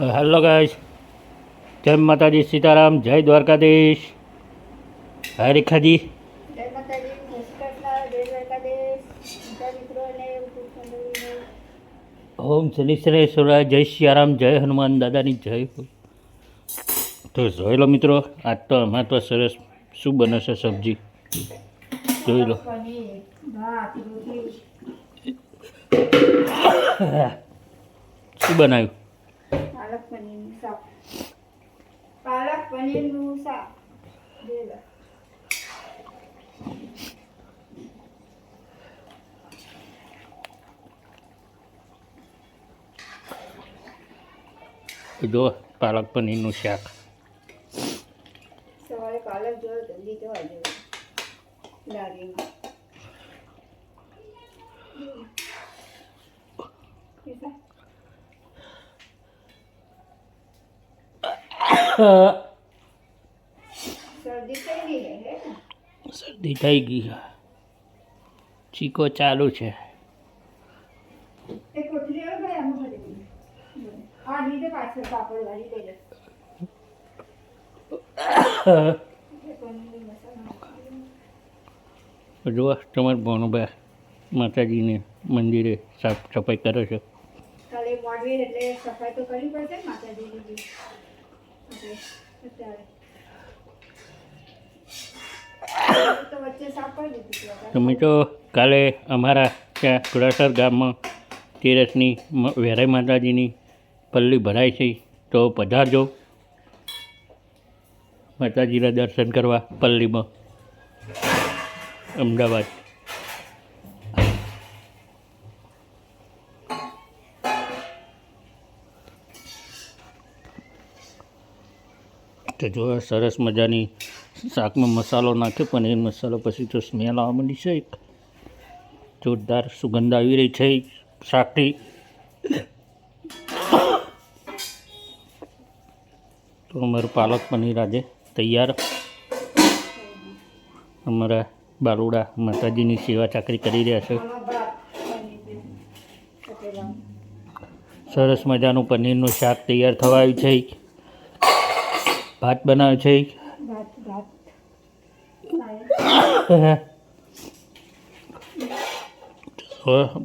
Hello ગાઈશ જય માતાજી સીતારામ જય દ્વારકાધીશ. હાય રેખાજી. ઓમ શનિશ્વરેશ્વરાય જય સિયારામ જય હનુમાન દાદાની જય તો જોઈ લો મિત્રો આજ તો અમારે તો સરસ શું બને છે સબ્જી. જોઈ લો. શું બનાવ્યું? પાલક પનીરનું શાક પાલક પનીરનું શાક બે વાર. જો પાલક પનીરનું શાક સવારે પાલક જોયો જલ્દી જવા જેવું લારીમાં કેટલા? શરદી થઈ ગઈ હે હે ને? શરદી થઈ ગઈ ચીકો ચાલુ છે એક કોથળી આવે ભાઈ આમાં ભરી દઈએ. આ લીધે પાછળ પાપડ વાળી લઈ લે પનીર મસાલા નાખી. જો તમારા ભાનુભાઈ માતાજીને મંદિરે સાફ સફાઈ કરે છે કાલે મોડવી એટલે સફાઈ તો કરવી પડશે માતાજીની તમે તો કાલે અમારા ત્યાં કુડાસર ગામમાં તેરસની વેરાઈ માતાજીની પલ્લી ભરાય છે, તો પધારજો. માતાજીના દર્શન કરવા પલ્લીમાં. અમદાવાદ. તો જો સરસ મજાની શાકમાં મસાલો નાખે પનીર મસાલો પછી તો સ્મેલ આવવા માંડી છે એક. જોરદાર સુગંધ આવી રહી છે શાકથી. તો અમારું પાલક પનીર આજે તૈયાર. અમારા બાલુડા માતાજીની સેવા ચાકરી કરી રહ્યા છે. સરસ મજાનું પનીરનું શાક તૈયાર થવા આવ્યું છે ભાત બનાવ્યો છે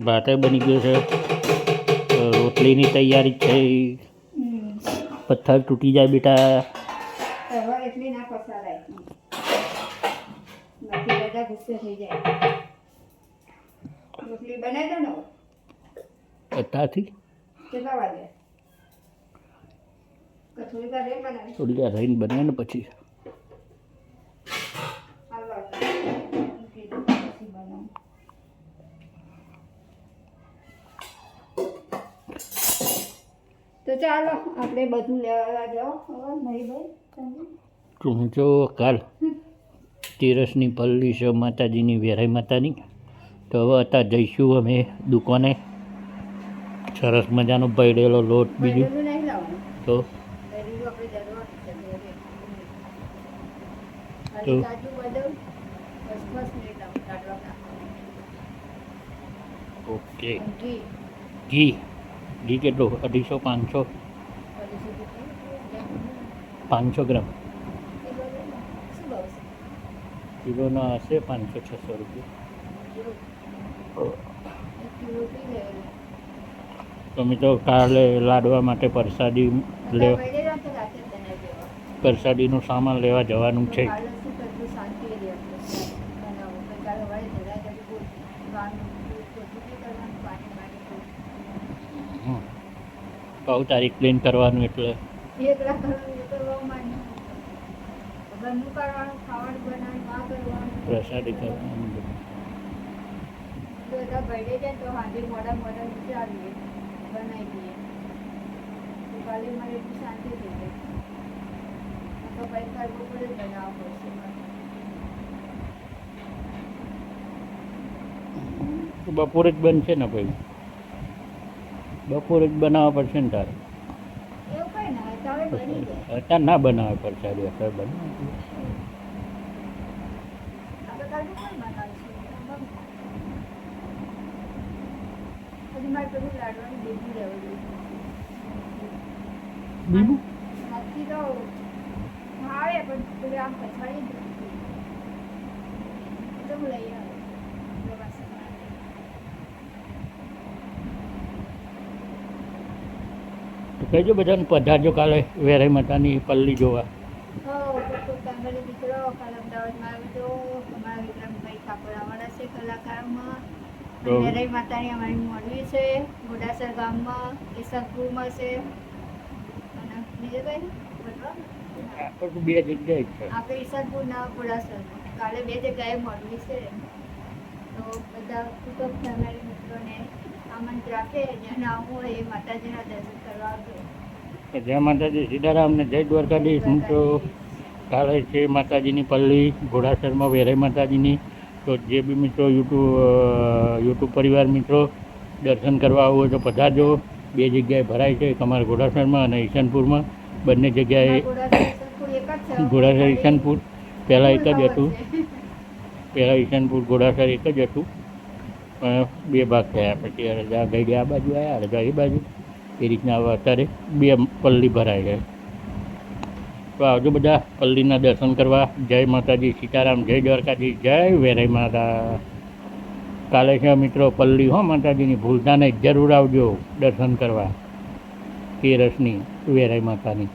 ભાત બની ગયો છે. રોટલીની તૈયારી છે પથ્થર તૂટી જાય બેટા. અત્યારથી? કેટલા ના પસારાય બાકી બધા ગુસ્સે થઈ જાય રોટલી બનાવી દો ને હવે. અત્યારથી કેટલા વાગે કે થોડી વાર રહીને બને ને પછી. તો ચાલો આપણે બધું લેવા જાઓ. જો કાલ તેરસની પલ્લી છે માતાજીની વેરાઈ માતાની. તો હવે અત્યારે જઈશું અમે દુકાને. સરસ મજાનો ભરેલો લોટ બીજું. તો ભરેલું આપણે જરૂર છે ઘરે. તો? ખાલી કાજુ બદામ બસ બસ નહીં લાવવાનું લાડવા નાખવાના. ઓકે ઘી ઘી કેટલું અઢીસો પાંચસો પાંચસો ગ્રામ? કિલોના હશે પાંચસો છસો રૂપિયા. તમે તો કાલે લાડવા માટે પ્રસાદી લેવા. પ્રસાદીનું સામાન લેવા જવાનું છે કાલે શું કરવું? શાંતિ રહે આપણે. બનાવો. પછી કાલે વડે ભેગા કરી બોલ. ખાવાનું, બધું નહીં કરવાનું. પાણી બાણી બધું. હમ. બહુ તારીખ ક્લીન કરવાનું એટલે. એકલા કરવાનું એ તો બહુ ઘરનું કરવાનું, ખાવાનું બનાવવાનું, આ કરવાનું. પ્રસાદી કરવાનું બધા. બળે જાય તો હાંજે મોડા મોડા વિચારીએ બનાવી દઈએ. તો કાલે મારે એટલી શાંતિ થઈ જાય તો ભાઈ કરવું પડે બનાવવું પડશે બપોરે જ બનશે ને ભાઈ? બપોરે જ બનાવવા પડશે ને તારે? અત્યારે ના બનાવવા પડશે આજે અત્યારે બનાવ બેબી નથી તો આવે પણ આમ પછાડી જ નથી. તો હું લઈ આવું પ્રવાસન માટે. તો કહેજો બધાને પધારજો કાલે વેરાઈ માતાની પલ્લી જોવા. વેરાઈ માતાની અમારી મોડવી છે ગોડાસર ગામમાં કેશવપુરમાં છે. અને બીજે કઈ બે જગ્યાએ છે. આપણે ઈસનપુર ના ગોડાસર. કાલે બે જગ્યાએ મોડવી છે. તો બધા કુટુંબ ફેમિલી મિત્રોને આમંત્રણ રાખે જેને હોય એ માતાજીના દર્શન કરવા આવજો જય માતાજી સીતારામ ને જય દ્વારકાધીશ. તો કાલે છે માતાજીની પલ્લી ઘોડાસરમાં વેરાઈ માતાજીની. તો જે બી મિત્રો યુટ્યુબ યુટ્યુબ પરિવાર મિત્રો દર્શન કરવા હોય તો પધારજો. બે જગ્યાએ ભરાય છે એક અમારા ઘોડાસરમાં અને ઈશાનપુરમાં. બંને જગ્યાએ ઘોડાસર ઈશાનપુર. પહેલાં એક જ હતું. પહેલાં ઈશાનપુર ઘોડાસર એક જ હતું. બે ભાગ થયા. પછી રજા ગઈ ગયા આ બાજુ આવ્યા રજા એ બાજુ. એ રીતના અત્યારે બે પલ્લી ભરાઈ ગઈ તો આવજો બધા પલ્લીના દર્શન કરવા. જય માતાજી સીતારામ, જય દ્વારકાજી, જય વેરાઈ માતા. કાલે છે મિત્રો પલ્લી. હો માતાજીની ભૂલતા નહીં જરૂર આવજો દર્શન કરવા. તેરસની વેરાઈ માતાની.